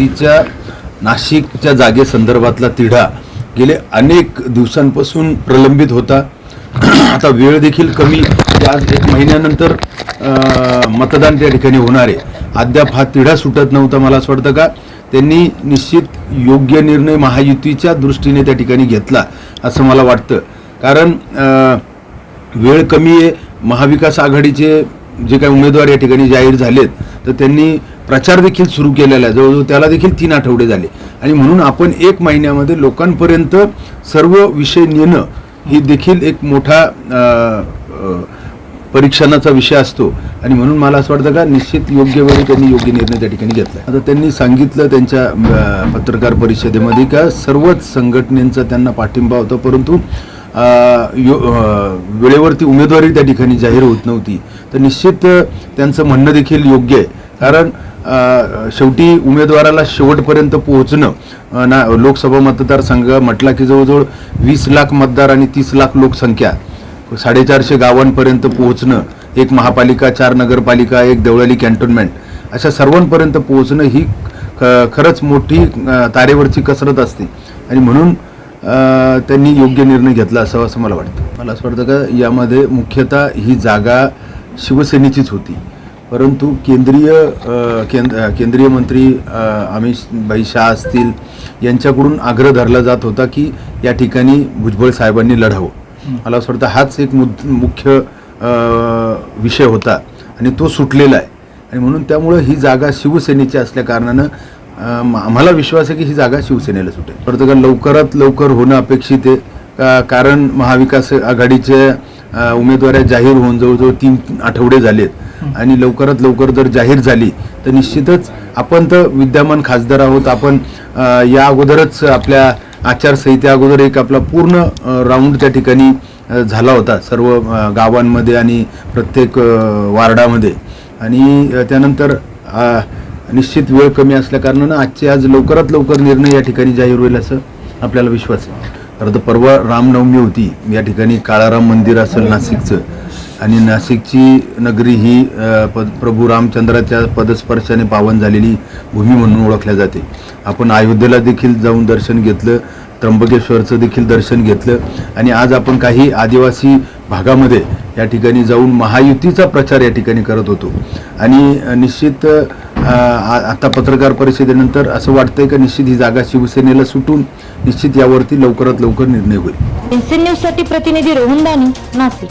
महायुतीच्या नाशिकच्या जागेसंदर्भातला तिढा गेले अनेक दिवसांपासून प्रलंबित होता. आता वेळ देखील कमी. आज एक महिन्यानंतर मतदान त्या ठिकाणी होणार आहे. अद्याप हा तिढा सुटत नव्हता मला असं वाटतं का? त्यांनी निश्चित योग्य निर्णय महायुतीच्या दृष्टीने त्या ठिकाणी घेतला असं मला वाटतं. कारण वेळ कमी आहे. महाविकास आघाडीचे जे काही उमेदवार या ठिकाणी जाहीर झालेत तर त्यांनी प्रचार देखील सुरू केलेला आहे. जवळजवळ त्याला देखील तीन आठवडे झाले. आणि म्हणून आपण एक महिन्यामध्ये लोकांपर्यंत सर्व विषय नेणं ही देखील एक मोठा परीक्षणाचा विषय असतो. आणि म्हणून मला असं वाटतं का निश्चित योग्य वेळी त्यांनी योग्य निर्णय त्या ठिकाणी घेतला आता त्यांनी सांगितलं त्यांच्या पत्रकार परिषदेमध्ये का सर्वच संघटनेचा त्यांना पाठिंबा होता परंतु यो वेळेवरती उमेदवारी त्या ठिकाणी जाहीर होत नव्हती. तर निश्चित त्यांचं म्हणणं देखील योग्य आहे. कारण शेवटी उमेदवाराला शेवटपर्यंत पोहोचणं ना लोकसभा मतदारसंघ म्हटला की जवळजवळ वीस लाख मतदार आणि तीस लाख लोकसंख्या साडेचारशे गावांपर्यंत पोहोचणं एक महापालिका चार नगरपालिका एक देवळाली कॅन्टोन्मेंट अशा सर्वांपर्यंत पोहोचणं ही ख- खरंच मोठी तारेवरची कसरत असते. आणि म्हणून त्यांनी योग्य निर्णय घेतला असावा असं मला वाटतं. मला असं वाटतं का यामध्ये मुख्यतः ही जागा शिवसेनेचीच होती. परंतु केंद्रीय केंद्र केंद्रीय मंत्री अमित भाई शाह असतील यांच्याकडून आग्रह धरला जात होता की या ठिकाणी भुजबळ साहेबांनी लढावं. मला असं वाटतं हाच एक मुद मुख्य विषय होता आणि तो सुटलेला आहे. आणि म्हणून त्यामुळं ही जागा शिवसेनेची असल्या कारणानं अं, म- आम्हाला विश्वास आहे की ही जागा शिवसेनेला सुटेल. वाटतं का लवकरात लवकर होणं अपेक्षित आहे. का कारण महाविकास आघाडीचे अं, उमेदवार जाहीर होऊन जवळजवळ तीन आठवडे झालेत. आणि लवकरात लवकर जर जाहीर झाली तर निश्चितच आपण तर विद्यमान खासदार आहोत. आपण या अगोदरच आपल्या आचारसंहिते अगोदर एक आपला पूर्ण राऊंड त्या ठिकाणी झाला होता. सर्व गावांमध्ये आणि प्रत्येक वार्डामध्ये. आणि त्यानंतर निश्चित वेळ कमी असल्याकारणानं आजचे आज लवकरात लवकर निर्णय या ठिकाणी जाहीर होईल असं आपल्याला विश्वास आहे. खरं तर परवा रामनवमी होती. या ठिकाणी काळाराम मंदिर असेल नाशिकचं. आणि नाशिकची नगरी ही पद प्रभू रामचंद्राच्या पदस्पर्शाने पावन झालेली भूमी म्हणून ओळखल्या जाते. आपण अयोध्येला देखील जाऊन दर्शन घेतलं त्र्यंबकेश्वरचं देखील दर्शन घेतलं आणि आज आपण काही आदिवासी भागामध्ये या ठिकाणी जाऊन महायुतीचा प्रचार या ठिकाणी करत होतो. आणि निश्चित आ- आता पत्रकार परिषदेनंतर असं वाटतंय का निश्चित ही जागा शिवसेनेला सुटून निश्चित यावरती लवकरात लवकर निर्णय होईल. न्यूजसाठी प्रतिनिधी रोहन दानी नाशिक.